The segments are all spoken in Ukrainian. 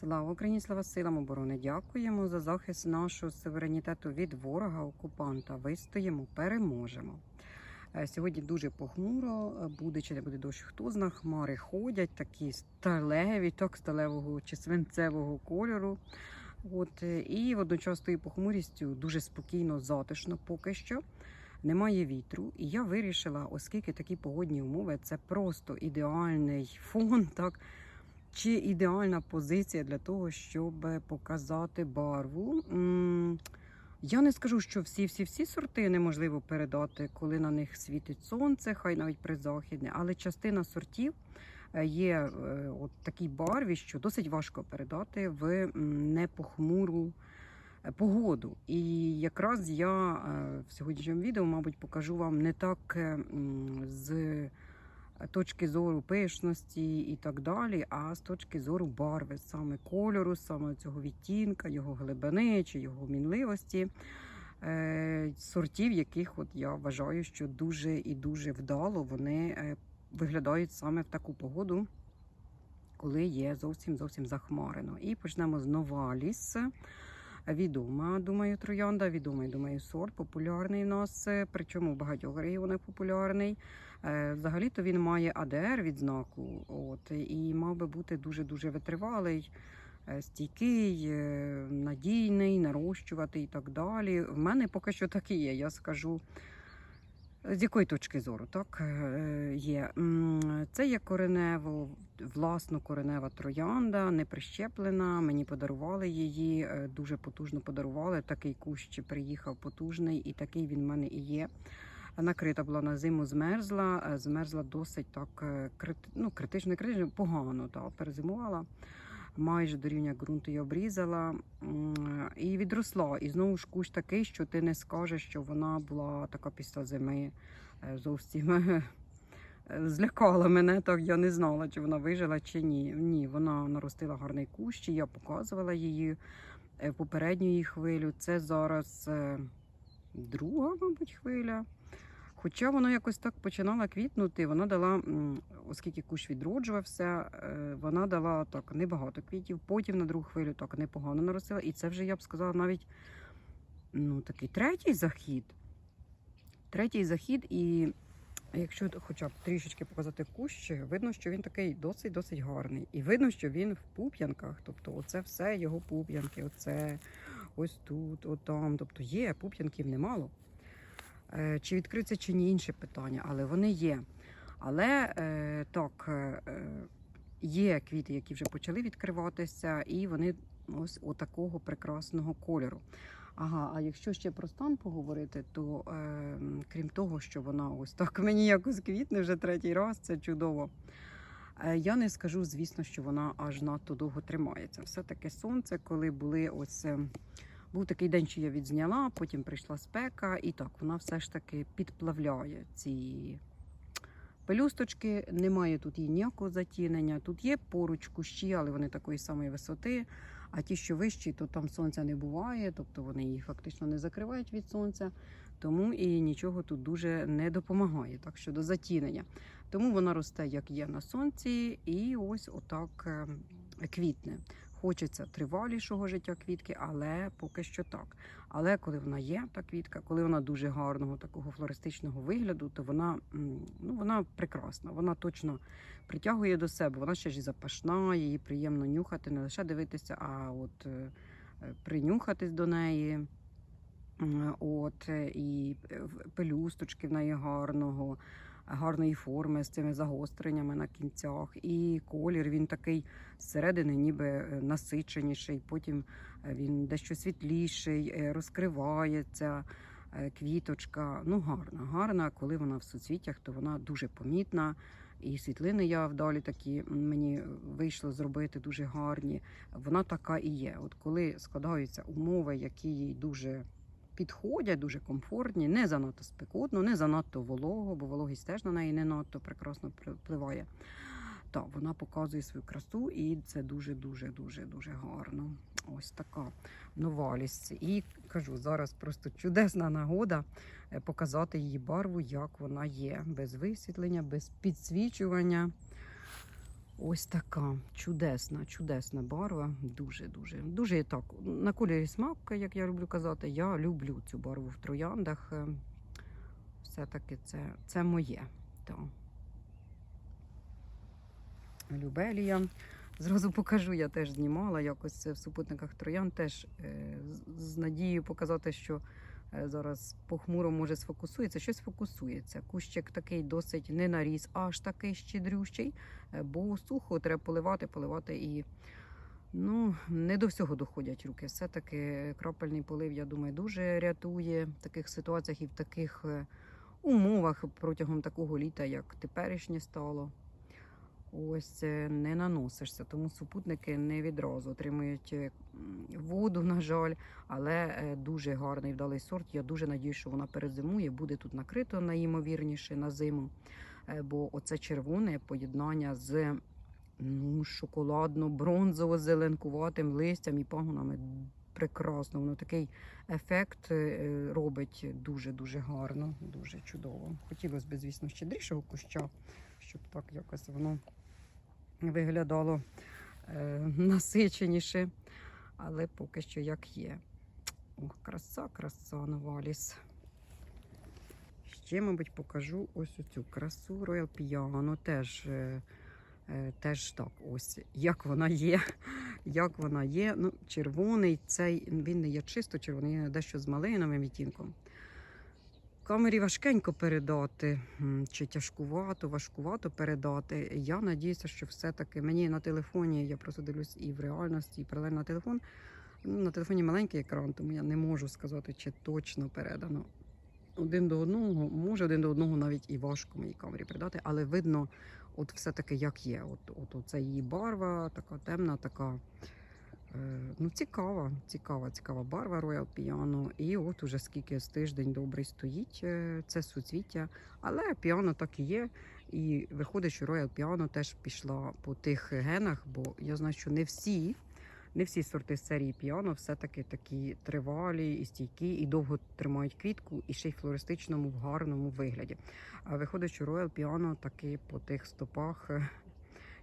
Слава Україні, слава силам оборони! Дякуємо за захист нашого суверенітету від ворога окупанта. Вистоїмо, переможемо. Е, Сьогодні дуже похмуро, е, буде чи не буде дощ, хто зна, хмари ходять, такі сталеві, так сталевого чи свинцевого кольору. От, е, і водночас тою похмурістю дуже спокійно, затишно поки що. Немає вітру, і я вирішила, оскільки такі погодні умови, це просто ідеальний фон, так чи ідеальна позиція для того, щоб показати барву. Я не скажу, що всі-всі-всі сорти неможливо передати, коли на них світить сонце, хай навіть призахідне, але частина сортів е, є е, от такій барві, що досить важко передати в непохмуру е, погоду. І якраз я е, в сьогоднішньому відео, мабуть, покажу вам не так е, з точки зору пишності і так далі, а з точки зору барви, саме кольору, саме цього відтінка, його глибини чи його мінливості. Е, Сортів, яких от я вважаю, що дуже і дуже вдало вони е, виглядають саме в таку погоду, коли є зовсім зовсім захмарено. І почнемо з Новаліс. Відома, думаю, троянда, відомий, думаю, сорт, популярний у нас, е, причому в багатьох регіонах популярний. Е, Взагалі-то він має АДР відзнаку, от, і мав би бути дуже-дуже витривалий, е, стійкий, надійний, нарощувати і так далі. В мене поки що так є, я скажу. З якої точки зору, так е, є. Це є коренево, власно коренева троянда, не прищеплена. Мені подарували її, е, дуже потужно подарували. Такий кущ приїхав потужний, і такий він в мене і є. Накрита була на зиму, змерзла, е, змерзла досить так крит- ну, критично, критично, погано, та, перезимувала. Майже до рівня ґрунту я обрізала і відросла. І знову ж кущ такий, що ти не скажеш, що вона була така після зими е, зовсім злякала мене. Так я не знала, чи вона вижила, чи ні. Ні, вона наростила гарний кущ, і я показувала її е, в попередню її хвилю. Це зараз е, друга, мабуть, хвиля. Хоча вона якось так починала квітнути, вона дала, оскільки кущ відроджувався, е, вона дала так небагато квітів. Потім на другу хвилю так непогано наростила. І це вже я б сказала навіть ну, такий третій захід. Третій захід, і якщо хоча б трішечки показати кущ, видно, що він такий досить-досить гарний. І видно, що він в пуп'янках. Тобто, оце все його пуп'янки, оце ось тут, отам. Тобто є, пуп'янків немало. Е, Чи відкриються, чи ні інше питання, але вони є. Але е, так, е, є квіти, які вже почали відкриватися, і вони ось отакого прекрасного кольору. Ага, а якщо ще про стан поговорити, то е, крім того, що вона ось так мені якось квітне вже третій раз, це чудово. Е, Я не скажу, звісно, що вона аж надто довго тримається. Все таки сонце, коли були ось. Був такий день, що я відзняла, потім прийшла спека, і так вона все ж таки підплавляє ці пелюсточки. Немає тут її ніякого затінення. Тут є поруч кущі, але вони такої самої висоти. А ті, що вищі, то там сонця не буває, тобто вони її фактично не закривають від сонця, тому і нічого тут дуже не допомагає. Так що до затінення. Тому вона росте, як є на сонці, і ось отак е, квітне. Хочеться тривалішого життя квітки, але поки що так. Але коли вона є, та квітка, коли вона дуже гарного такого флористичного вигляду, то вона ну вона прекрасна. Вона точно притягує до себе. Вона ще ж і запашна, її приємно нюхати, не лише дивитися, а от е, принюхатись до неї. От е, і е, пелюсточки в неї гарного, гарної форми з цими загостреннями на кінцях. І колір він такий зсередини ніби е, насиченіший, потім е, він дещо світліший, е, розкривається. Квіточка, ну гарна, гарна. Коли вона в суцвіттях, то вона дуже помітна. І світлини я вдалі такі мені вийшло зробити дуже гарні. Вона така і є. От коли складаються умови, які їй дуже підходять, дуже комфортні, не занадто спекотно, не занадто волого, бо вологість теж на неї не надто прекрасно впливає. Так, вона показує свою красу, і це дуже, дуже, дуже, дуже гарно. Ось така новалість. І кажу, зараз просто чудесна нагода е, показати її барву, як вона є, без висвітлення, без підсвічування. Ось така чудесна, чудесна барва. Дуже, дуже, так. На кольорі смак, як я люблю казати, я люблю цю барву в трояндах. Е, Все-таки це, це моє. Так. Любелія. Зразу покажу, я теж знімала якось в супутниках троян, теж е, з- надією показати, що зараз похмуро може сфокусується, щось фокусується. Кущик такий досить не наріс, аж такий щедрющий, е, бо сухо треба поливати, поливати і ну, не до всього доходять руки. Все-таки крапельний полив, я думаю, дуже рятує в таких ситуаціях і в таких е, умовах протягом такого літа, як теперішнє стало. Ось е, не наносишся, тому супутники не відразу отримують е, воду, на жаль, але е, дуже гарний вдалий сорт. Я дуже надію, що вона перезимує, буде тут накрито найімовірніше на зиму. Бо оце червоне поєднання з ну, шоколадно-бронзово-зеленкуватим листям і пагонами. Прекрасно, воно такий ефект робить дуже дуже гарно, дуже чудово. Хотілося б, звісно, щедрішого куща, щоб так якось воно виглядало е, насиченіше, але поки що як є. Ох, краса, краса Новаліс. Ще, мабуть, покажу ось цю красу Royal Piano. Теж, е, е, теж так, ось як вона є. Як вона є. Ну, червоний, цей він не є чисто червоний, він дещо з малиновим відтінком. Камері важкенько передати, чи тяжкувато, важкувато передати. Я надіюся, що все-таки мені на телефоні, я просто дивлюсь і в реальності, і паралельно на телефон. Ну, на телефоні маленький екран, тому я не можу сказати, чи точно передано. Один до одного, може один до одного навіть і важко моїй камері передати, але видно, от все-таки як є. От, от, от це її барва, така темна, така. Е, ну, цікава, цікава, цікава барва Royal Piano. І от уже скільки з тиждень добрий стоїть е, це суцвіття. Але піано так і є. І виходить, що Royal Piano теж пішла по тих генах, бо я знаю, що не всі, не всі сорти серії піано все-таки такі тривалі і стійкі, і довго тримають квітку, і ще й в флористичному, в гарному вигляді. А виходить, що Royal Piano таки по тих стопах е,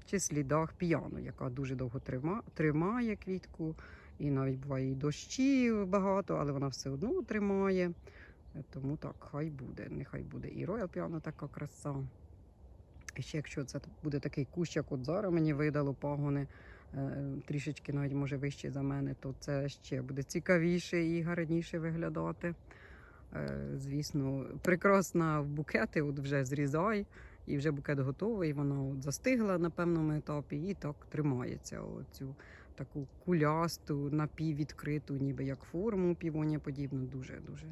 чи слідах піано, яка дуже довго трима, тримає квітку, і навіть буває і дощі багато, але вона все одно тримає. Тому так, хай буде, нехай буде і Royal Piano така краса. І ще якщо це буде такий кущ, як от зараз мені видало пагони, е, трішечки навіть може вище за мене, то це ще буде цікавіше і гарніше виглядати. Е, Звісно, прекрасна в букети, от вже зрізай, і вже букет готовий. Вона от застигла на певному етапі і так тримається. Оцю таку кулясту, напіввідкриту, ніби як форму півонія подібну. Дуже дуже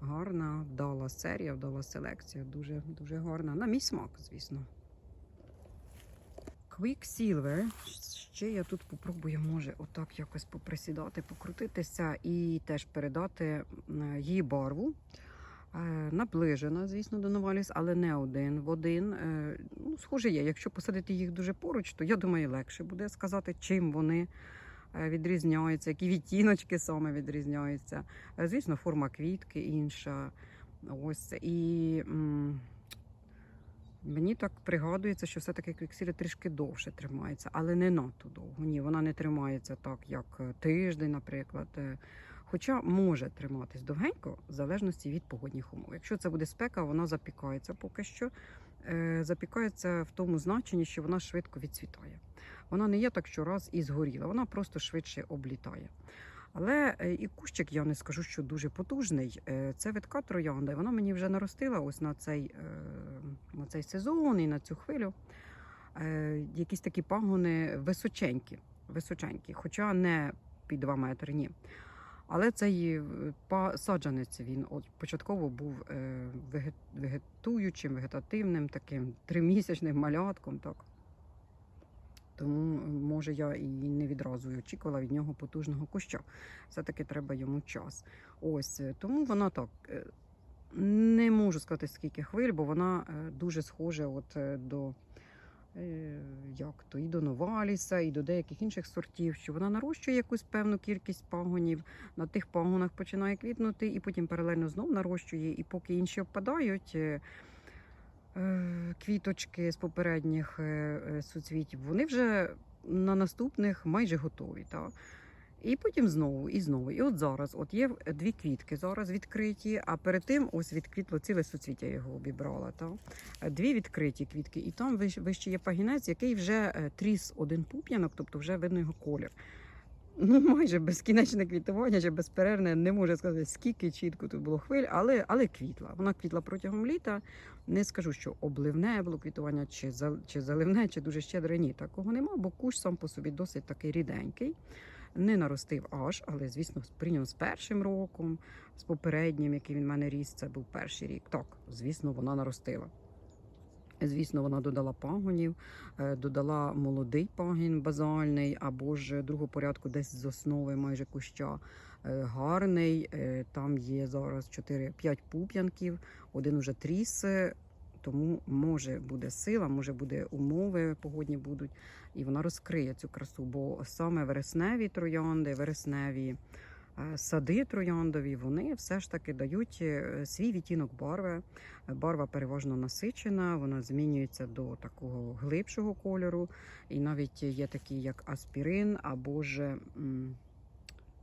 гарна, вдала серія, вдала селекція. Дуже дуже гарна. На мій смак, звісно. Quicksilver. Ще я тут попробую, може, отак якось поприсідати, покрутитися і теж передати її барву. Е, Наближена, звісно, до Новаліс, але не один в один. Е, Ну, схоже є. Якщо посадити їх дуже поруч, то я думаю, легше буде сказати, чим вони е, відрізняються, які відтіночки саме відрізняються. Звісно, форма квітки інша. Ось і. м, Мені так пригадується, що все-таки квіксілі трішки довше тримається, але не надто довго. Ні, вона не тримається так, як тиждень, наприклад. Хоча може триматись довгенько, в залежності від погодних умов. Якщо це буде спека, вона запікається поки що. Е, Запікається в тому значенні, що вона швидко відцвітає. Вона не є так, що раз і згоріла, вона просто швидше облітає. Але е, і кущик я не скажу, що дуже потужний. Е, Це витка троянда, і вона мені вже наростила ось на цей, на цей сезон і на цю хвилю. Якісь такі пагони височенькі, височенькі, хоча не під 2 метри, ні. Але цей е, саджанець він от початково був е, вегетуючим, вегетативним, таким тримісячним малятком. Так. Тому, е, може, я і не відразу очікувала від нього потужного куща. Все-таки треба йому час. Ось тому вона так. Не можу сказати, скільки хвиль, бо вона дуже схожа от до як то і до Новаліса, і до деяких інших сортів, що вона нарощує якусь певну кількість пагонів, на тих пагонах починає квітнути, і потім паралельно знов нарощує, і поки інші обпадають. е, е, квіточки з попередніх е, е, суцвітів, вони вже на наступних майже готові. Та? І потім знову, і знову. І от зараз от є дві квітки зараз відкриті, а перед тим ось відквітло ціле суцвіття його обібрала. Та? Е, Дві відкриті квітки, і там вищ- вище є пагінець, який вже е, тріс один пуп'янок, тобто вже видно його колір. Ну, майже безкінечне квітування, чи безперервне, не можу сказати, скільки чітко тут було хвиль, але, але квітла. Вона квітла протягом літа. Не скажу, що обливне було квітування, чи, чи заливне, чи дуже щедре. Ні, такого нема, бо кущ сам по собі досить такий ріденький. Не наростив аж, але, звісно, порівняно з першим роком, з попереднім, який він в мене ріс, це був перший рік. Так, звісно, вона наростила. Звісно, вона додала пагонів, е, додала молодий пагін базальний або ж другого порядку, десь з основи майже куща. Е, Гарний. Е, Там є зараз 4-5 пуп'янків, один уже тріс, тому може буде сила, може буде умови погодні будуть, і вона розкриє цю красу. Бо саме вересневі троянди, вересневі е, сади трояндові, вони все ж таки дають е, свій відтінок барви. Барва переважно насичена, вона змінюється до такого глибшого кольору. І навіть є такі, як аспірин, або ж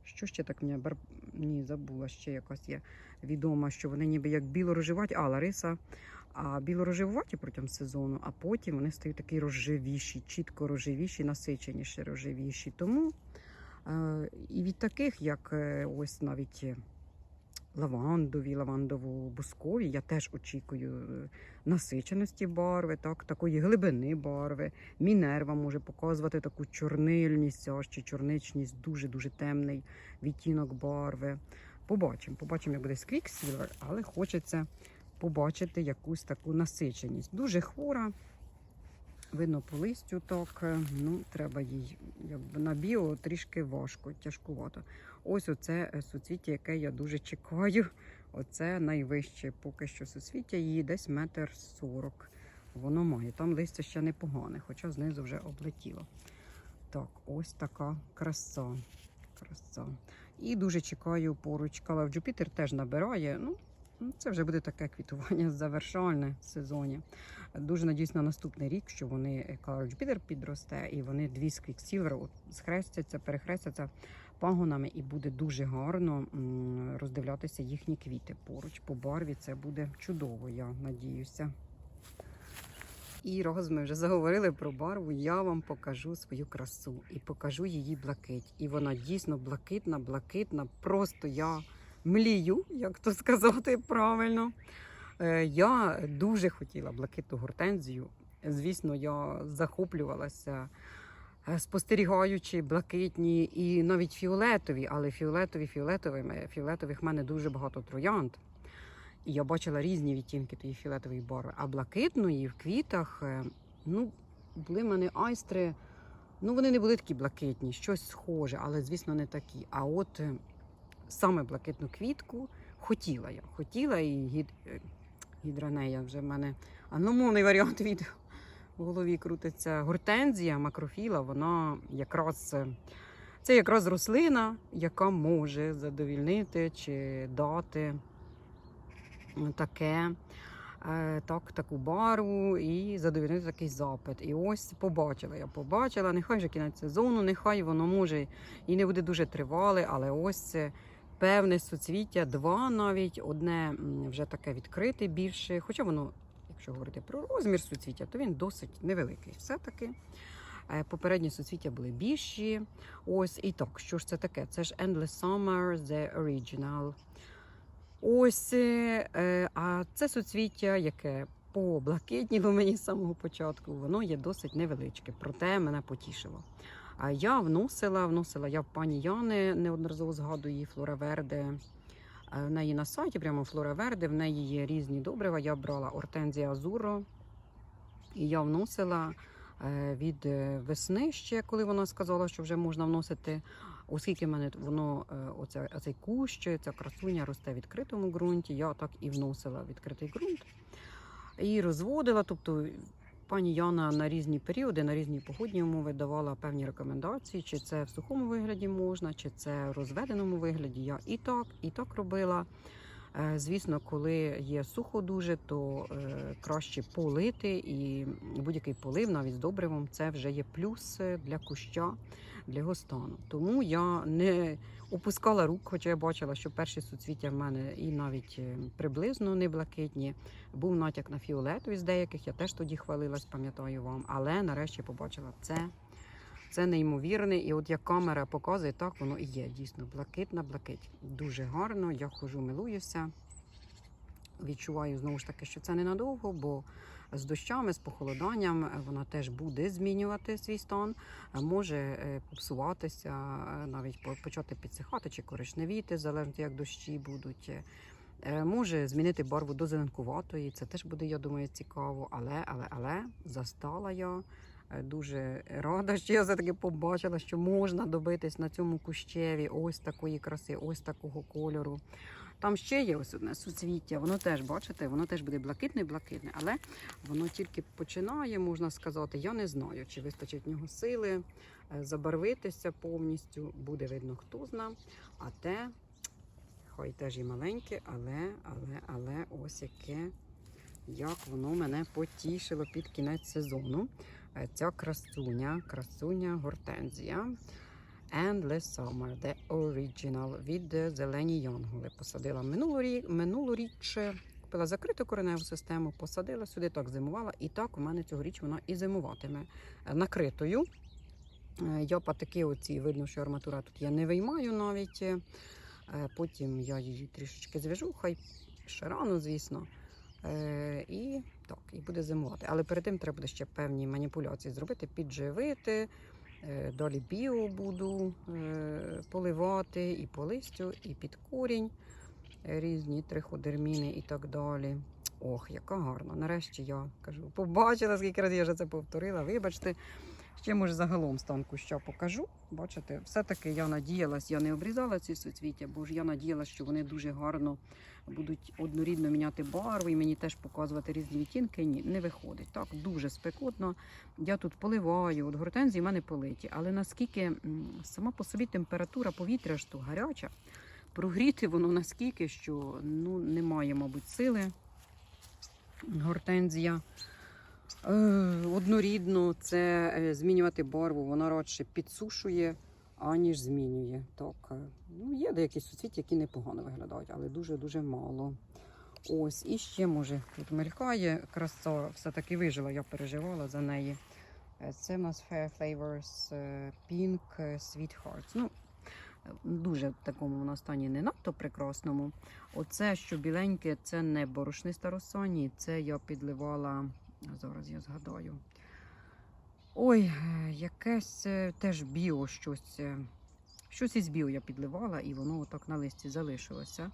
що ще так мені бар... Ні, забула, ще якась є відома, що вони ніби як білорожеваті, а Лариса. А білорожевуваті протягом сезону, а потім вони стають такі розживіші, чітко розживіші, насиченіші, розживіші. Тому е, і від таких, як е, ось навіть е, лавандові, лавандово-бускові, я теж очікую е, насиченості барви, так, такої глибини барви. Мінерва може показувати таку чорнильність, аж чи чорничність, дуже-дуже темний відтінок барви. Побачимо, побачимо, як буде Quicksilver, але хочеться побачити якусь таку насиченість. Дуже хвора. Видно по листю так. е, Ну, треба їй якби на біо трішки важко, тяжкувато. Ось оце е, суцвіття, яке я дуже чекаю. Оце найвище поки що суцвіття, її десь метр сорок. Воно має. Там листя ще непогане, хоча знизу вже облетіло. Так, ось така краса. краса. І дуже чекаю поруч Калав Джупітер теж набирає. Ну, це вже буде таке квітування завершальне в сезоні. Дуже надіюсь на наступний рік, що вони Jupiter підросте, і вони дві з Quicksilver схрестяться, перехрестяться пагонами, і буде дуже гарно роздивлятися їхні квіти поруч по барві. Це буде чудово, я надіюся. І раз ми вже заговорили про барву, я вам покажу свою красу і покажу її блакить. І вона дійсно блакитна, блакитна. Просто я млію, як то сказати правильно. Е, Я дуже хотіла блакитну гортензію. Звісно, я захоплювалася, е, спостерігаючи блакитні і навіть фіолетові, але фіолетові фіолетовими. Фіолетових в мене дуже багато троянд. І я бачила різні відтінки тієї фіолетової барви. А блакитної в квітах, е, ну, були в мене айстри. Ну, вони не були такі блакитні, щось схоже, але, звісно, не такі. А от саме блакитну квітку хотіла я. Хотіла і гід... е, гідранея вже в мене англомовний варіант відео в голові крутиться. Гортензія, макрофіла, вона якраз е, це якраз рослина, яка може задовільнити чи дати таке. е, Так, таку барву і задовільнити такий запит. І ось побачила. Я побачила. Нехай вже кінець сезону, нехай воно може і не буде дуже тривале, але ось це певне суцвіття, два навіть одне вже таке відкрите більше. Хоча воно, якщо говорити про розмір суцвіття, то він досить невеликий. Все-таки Е, попередні суцвіття були більші. Ось і так, що ж це таке? Це ж Endless Summer, The Original. Ось, е, е, а це суцвіття, яке по блакитніло мені з самого початку, воно є досить невеличке, проте мене потішило. А я вносила, вносила я в пані Яни, неодноразово згадую її Флора Верде. Е, В неї на сайті, прямо Флора Верде, в неї є різні добрива. Я брала Ортензія Азуро, і я вносила е, від е, весни ще, коли вона сказала, що вже можна вносити. Оскільки в мене воно, оце, оцей кущ, ця красуня росте в відкритому ґрунті, я так і вносила відкритий ґрунт і розводила. Тобто пані Яна на різні періоди, на різні погодні умови давала певні рекомендації, чи це в сухому вигляді можна, чи це в розведеному вигляді. Я і так, і так робила. Е, Звісно, коли є сухо дуже, то е, краще полити, і будь-який полив, навіть з добривом, це вже є плюс е, для куща, для його стану. Тому я не опускала рук, хоча я бачила, що перші суцвіття в мене і навіть е, приблизно не блакитні. Був натяк на фіолетові з деяких, я теж тоді хвалилась, пам'ятаю вам. Але нарешті побачила це. Це неймовірне, і от як камера показує, так воно і є. Дійсно, блакитна блакить. Дуже гарно. Я хожу, милуюся. Відчуваю знову ж таки, що це ненадовго, бо з дощами, з похолоданням е, вона теж буде змінювати свій стан, е, може е, попсуватися, навіть почати підсихати чи коричневіти, залежно як дощі будуть. Може змінити барву до зеленкуватої. Це теж буде, я думаю, цікаво. Але, але, але застала я. Дуже рада, що я все-таки побачила, що можна добитись на цьому кущеві ось такої краси, ось такого кольору. Там ще є ось одне суцвіття, воно теж, бачите, воно теж буде блакитне-блакитне, але воно тільки починає, можна сказати. Я не знаю, чи вистачить в нього сили е, забарвитися повністю. Буде видно, хто зна. А те, хай теж і маленьке, але, але, але ось яке, як воно мене потішило під кінець сезону. Е, Ця красуня, красуня гортензія. Endless Summer, The Original від е, Зелені Янголи. Посадила минулоріч, минулоріч, купила закриту кореневу систему, посадила сюди, так зимувала, і так у мене цьогоріч вона і зимуватиме Е, накритою. Е, Я патики оці, видно, що арматура тут я не виймаю навіть. Потім я її трішечки зв'яжу, хай ще рано, звісно. І так, і буде зимувати. Але перед тим треба буде ще певні маніпуляції зробити, підживити. Е, Далі біо буду е, поливати і по листю, і під корінь, е, різні триходерміни і так далі. Ох, яка гарна. Нарешті я кажу, побачила, скільки разів я вже це повторила. Вибачте, ще може загалом стан куща покажу. Бачите, все-таки я надіялась, я не обрізала ці суцвіття, бо ж я надіялась, що вони дуже гарно будуть однорідно міняти барву і мені теж показувати різні відтінки. Ні, не виходить. Так, дуже спекотно. Я тут поливаю, от гортензії в мене политі. Але наскільки сама по собі температура повітря ж то гаряча, прогріти воно наскільки, що ну, немає, мабуть, сили. Гортензія. Е, однорідно це е, змінювати барву, вона радше підсушує, аніж змінює. Так, е, ну, є деякі суцвіття, які непогано виглядають, але дуже-дуже мало. Ось, і ще може тут мелькає краса, все-таки вижила, я переживала за неї. Е, Це в нас Fair Flavors е, Pink Sweethearts. Ну, дуже в такому вона стані не надто прекрасному. Оце, що біленьке, це не борошниста росані, це я підливала. Зараз я згадаю. Ой, якесь е, теж біо щось. е, Щось із біо я підливала, і воно отак на листі залишилося.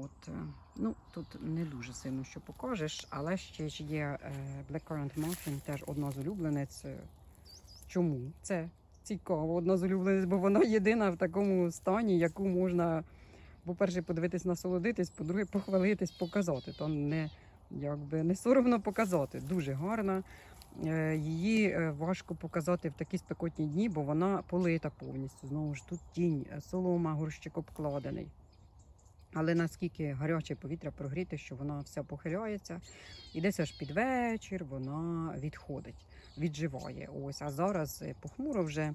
От, е, ну, тут не дуже сильно що покажеш, але ще ж є Blackcurrant Muffin, теж одна з улюбленець. Чому? Це цікаво, одна з улюбленець, бо вона єдина в такому стані, яку можна, по-перше, подивитись, насолодитись, по-друге, похвалитись, показати. То не, якби, не соромно показати. Дуже гарна. Е, Її е, важко показати в такі спекотні дні, бо вона полита повністю. Знову ж тут тінь, е, солома, горщик обкладений. Але наскільки гаряче повітря прогріти, що вона вся похиляється, і десь аж під вечір вона відходить, відживає. Ось, а зараз похмуро вже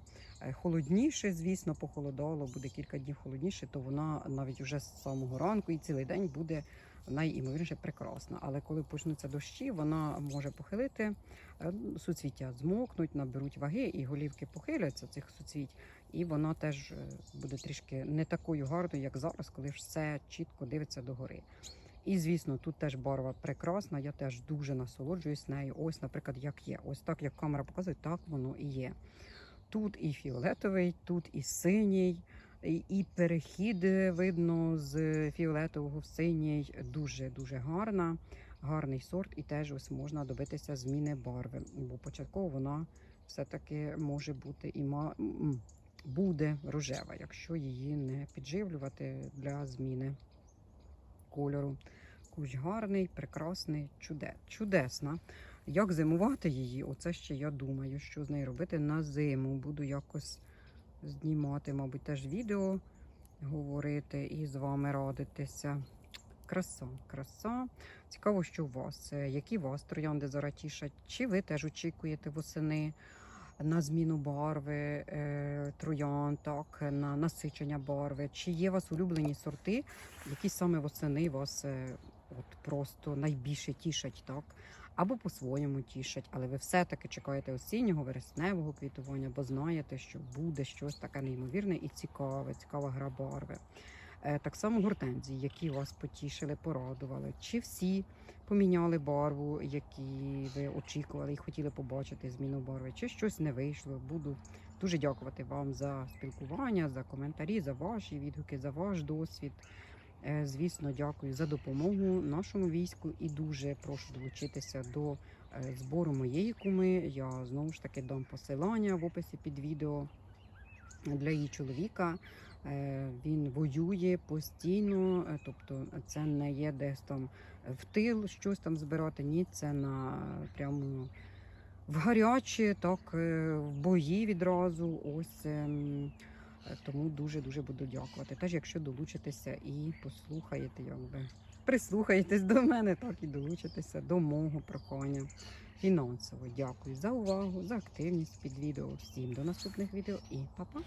холодніше, звісно, похолодало, буде кілька днів холодніше, то вона навіть вже з самого ранку і цілий день буде найімовірніше прекрасна. Але коли почнуться дощі, вона може похилити е, суцвіття, змокнуть, наберуть ваги, і голівки похиляться цих суцвіть, і вона теж е, буде трішки не такою гарною, як зараз, коли все чітко дивиться догори. І звісно, тут теж барва прекрасна. Я теж дуже насолоджуюсь нею. Ось, наприклад, як є. Ось так, як камера показує, так воно і є. Тут і фіолетовий, тут і синій, і, перехід видно з фіолетового в синій. Дуже дуже гарна, гарний сорт, і теж ось можна добитися зміни барви. Бо початково вона все-таки може бути і ма... буде рожева, якщо її не підживлювати для зміни кольору. Кущ гарний, прекрасний, чуде, чудесна. Як зимувати її? Оце ще я думаю, що з нею робити на зиму. Буду якось знімати, мабуть, теж відео говорити і з вами радитися. краса, краса. Цікаво, що у вас, е, які вас троянди зараз тішать, чи ви теж очікуєте восени на зміну барви е, троян, так, на насичення барви, чи є у вас улюблені сорти, які саме восени вас е, от просто найбільше тішать, так? Або по-своєму тішать, але ви все-таки чекаєте осіннього, вересневого квітування, бо знаєте, що буде щось таке неймовірне і цікаве, цікава гра барви. Е, Так само гортензії, які вас потішили, порадували. Чи всі поміняли барву, які ви очікували і хотіли побачити зміну барви, чи щось не вийшло. Буду дуже дякувати вам за спілкування, за коментарі, за ваші відгуки, за ваш досвід. Е, Звісно, дякую за допомогу нашому війську і дуже прошу долучитися до е, збору моєї куми. Я знову ж таки дам посилання в описі під відео для її чоловіка. Е, Він воює постійно, тобто це не є десь там в тил щось там збирати. Ні, це на прямо в гарячі, так в бої відразу. Ось ем, тому дуже дуже буду дякувати. Теж, якщо долучитеся і послухаєте, якби прислухаєтесь до мене, так і долучитеся до мого прохання. Фінансово дякую за увагу, за активність під відео. Всім до наступних відео і па-па!